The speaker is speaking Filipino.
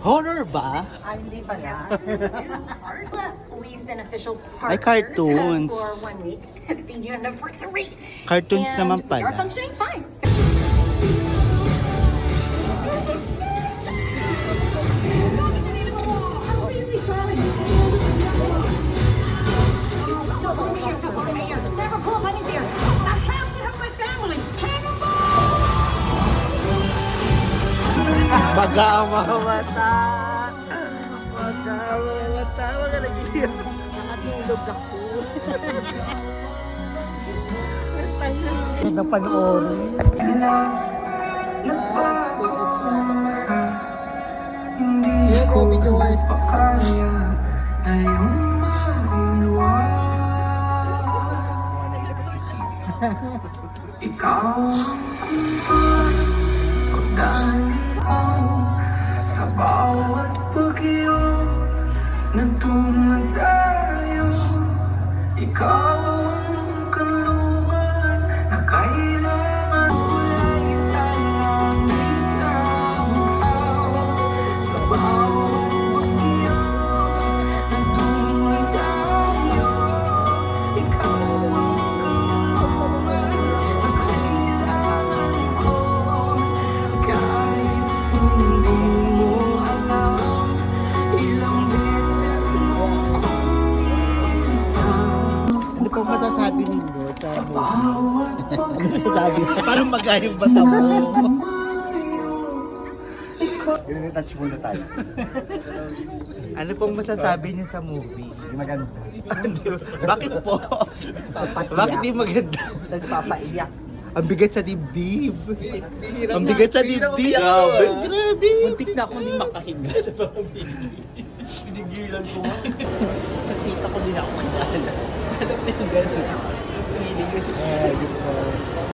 Horror ba? Ay, hindi pala. We've been official Ay, partners cartoons. for one week at the anniversary. Cartoons And naman pala. functioning fine. Baga ang mga mata. Baga ang mga mata. Mga nag-iiyak. Nakatulog ako. Ganda panoorin. Hindi ko mapakaya na iyong maiwan Ikaw bawat pagyo ng tumatayo Ikaw ang kanlungan na kailangan Kulay sa langit na tumatayo Ikaw ang kanlungan na ko. Kahit pong masasabi ninyo sa movie? Bawat Ano masasabi? Parang magayong bata mo. Touch muna tayo. Ano pong masasabi niyo sa movie? Maganda. Di ba? Bakit po? Bakit di maganda? Nagpapaiyak. Ang bigat sa dibdib. Ang bigat sa dibdib. Grabe. Grabe. Muntik na akong hindi makahinga. Pinigilan ko. Nakita ko din ako magdala. Alam niyo yung gano'n. Feeling ko siya.